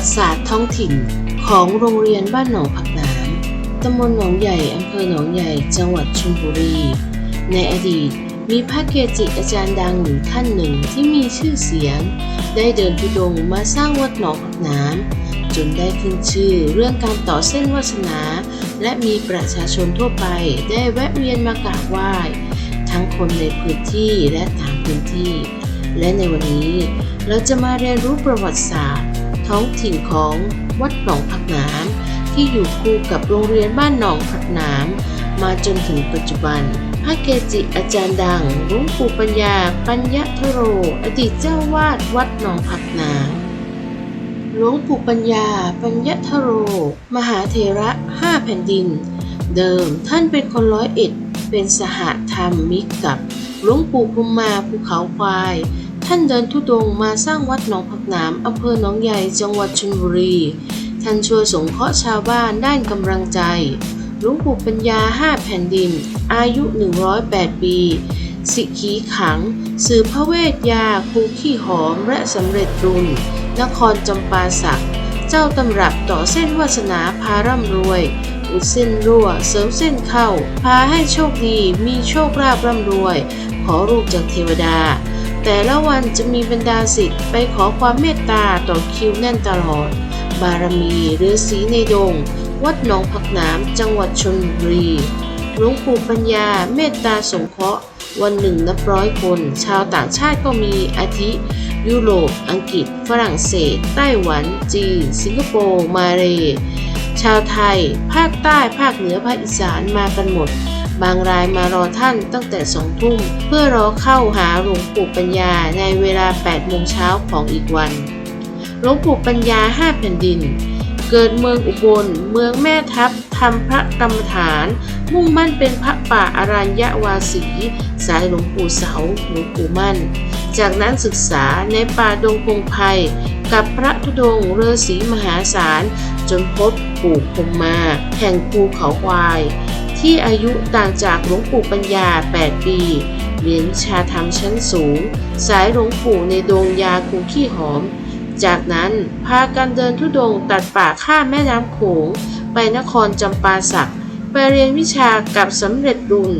วัติศาสตร์ท้องถิ่นของโรงเรียนบ้านหนองผักน้ำตำบลหนองใหญ่อำเภอหนองใหญ่ จังหวัดชลบุรี ในอดีตมีพระเกจิอาจารย์ดังอยู่ท่านหนึ่งที่มีชื่อเสียง ได้เดินทุดงมาสร้างวัดหนองผักน้ำจนได้ขึ้นชื่อเรื่องการต่อเส้นวาสนา และมีประชาชนทั่วไปได้แวะเวียนมากราบไหว้ ทั้งคนในพื้นที่และต่างพื้นที่ และในวันนี้เราจะมาเรียนรู้ประวัติศาสตร์ ท้องถิ่นของวัดหนองผักน้ำที่อยู่คู่กับโรงเรียนบ้านหนองผักน้ำมาจนถึงปัจจุบัน พระเกจิอาจารย์ดังหลวงปู่ปัญญา ปัญญทโร อดีตเจ้าวาดวัดหนองผักน้ำหลวงปู่ปัญญา ปัญญทโร มหาเถระห้าแผ่นดิน เดิมท่านเป็นคนร้อยเอ็ดเป็นสหธรรมมิกกับหลวงปู่พุมมาภูเขาควาย ท่านเดินทุดงมาสร้างวัดหนองผักหน้ำอำเภอหนองใหญ่จังหวัดชลบุรี ท่านช่วยสงเคราะห์ชาวบ้านด้านกำลังใจหลวงปู่ปัญญาห้าแผ่นดิน อายุ 108 ปี สิขีขัง สืบพระเวทยาคูขี้หอม และสำเร็จรุนนครจำปาสัก เจ้าตำรับต่อเส้นวาสนาพาร่ำรวย อุดเส้นรั่ว เสริมเส้นเข้า พาให้โชคดี มีโชคลาภร่ำรวย ขอรูปจากเทวดา แต่ละวันจะมีบรรดาศิษย์ไปขอความเมตตาต่อคิวแน่นตลอด บารมีฤาษีในดง วัดหนองผักน้ำจังหวัดชลบุรีหลวงปู่ปัญญาเมตตาสงเคราะห์วันหนึ่งนับร้อยคน ชาวต่างชาติก็มีอาทิ ยุโรป อังกฤษ ฝรั่งเศส ไต้หวัน จีน สิงคโปร์ มาเลชาวไทย ภาคใต้ ภาคเหนือ ภาคอีสานมากันหมด บางรายมารอท่านตั้งแต่สองทุ่มเพื่อรอเข้าหาหลวงปู่ปัญญาในเวลา8โมงเช้าของอีกวัน หลวงปู่ปัญญาห้าแผ่นดิน เกิดเมืองอุบล เมืองแม่ทัพทำพระกรรมฐาน มุ่งมั่นเป็นพระป่าอารัญญวาสี สายหลวงปู่เสาหลวงปู่มั่น จากนั้นศึกษาในป่าดงพงไพกับพระธุดงค์ฤาษีมหาศาลจนพบปู่พรหมมา แห่งภูเขาควาย ที่อายุต่างจากหลวงปู่ปัญญา 8 ปีเรียนวิชาธรรมชั้นสูง สายหลวงปู่ในดงยาคูขี้หอม จากนั้นพากันเดินทุดงค์ตัดป่าข้ามแม่น้ำโขง ไปนครจำปาสัก ไปเรียนวิชากับสำเร็จรุ่น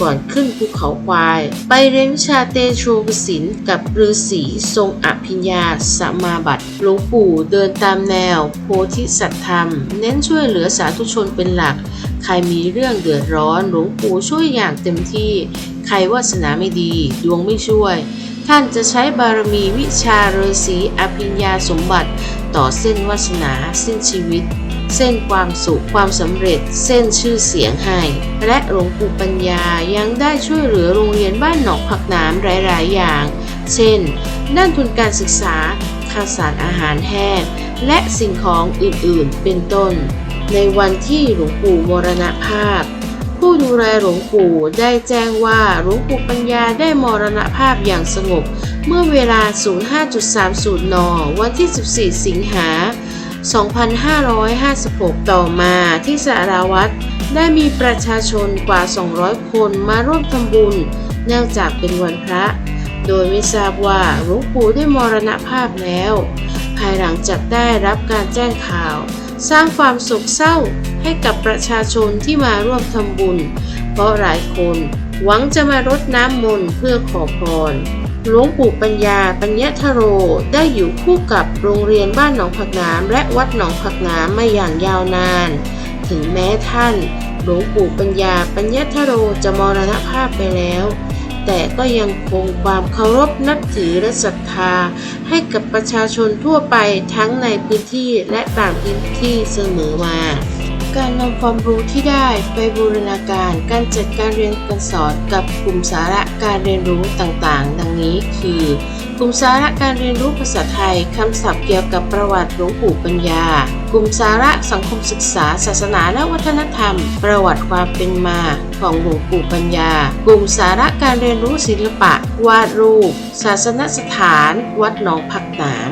ก่อนขึ้นภูเขาควาย ไปเรียนวิชาเตโชกสินกับฤาษีทรงอภิญญาสมาบัติหลวงปู่เดินตามแนว โพธิสัตธรรม เน้นช่วยเหลือสาธุชนเป็นหลัก ใครมีเรื่องเดือดร้อนหลวงปู่ช่วยอย่างเต็มที่ ใครวาสนาไม่ดีดวงไม่ช่วย ท่านจะใช้บารมีวิชาฤาษีอภิญญาสมบัติ ต่อเส้นวาสนาเส้นชีวิต เส้นความสุขความสำเร็จ เส้นชื่อเสียงให้ และหลวงปู่ปัญญายังได้ช่วยเหลือโรงเรียนบ้านหนองผักน้ำหลาย ๆ อย่าง เช่น ด้านทุนการศึกษาข้าวสารอาหารแห้งและสิ่งของอื่น ๆ เป็นต้น ในวันที่หลวงปู่มรณภาพ ผู้ดูแลหลวงปู่ได้แจ้งว่าหลวงปู่ปัญญาได้มรณภาพอย่างสงบ เมื่อเวลา 05.30 น วันที่ 14 สิงหา 2556 ต่อมาที่สาราวัดได้มีประชาชนกว่า 200 คนมาร่วมทำบุญ เนื่องจากเป็นวันพระ โดยไม่ทราบว่าหลวงปู่ได้มรณภาพแล้ว ภายหลังจากได้รับการแจ้งข่าว สร้างความโศกเศร้าให้กับประชาชนที่มาร่วมทำบุญ เพราะหลายคนหวังจะมารดน้ำมนต์เพื่อขอพร หลวงปู่ปัญญาปัญญทโรได้อยู่คู่กับโรงเรียนบ้านหนองผักน้ำและวัดหนองผักน้ำมาอย่างยาวนาน ถึงแม้ท่าน หลวงปู่ปัญญาปัญญทโรจะมรณภาพไปแล้ว แต่ก็ยังคงความเคารพนับถือและศรัทธา ให้กับประชาชนทั่วไปทั้งในพื้นที่และต่างพื้นที่เสมอมาการนำความรู้ที่ได้ไปบูรณาการการจัดการเรียนการสอนกับกลุ่มสาระการเรียนรู้ต่างๆ ดังนี้คือ กลุ่มสาระการเรียนรู้ภาษาไทย คำศัพท์เกี่ยวกับประวัติหลวงปู่ปัญญา กลุ่มสาระสังคมศึกษา ศาสนาและวัฒนธรรม ประวัติความเป็นมาของหลวงปู่ปัญญา กลุ่มสาระการเรียนรู้ศิลปะ วาดรูป ศาสนสถาน วัดหนองผักหนาม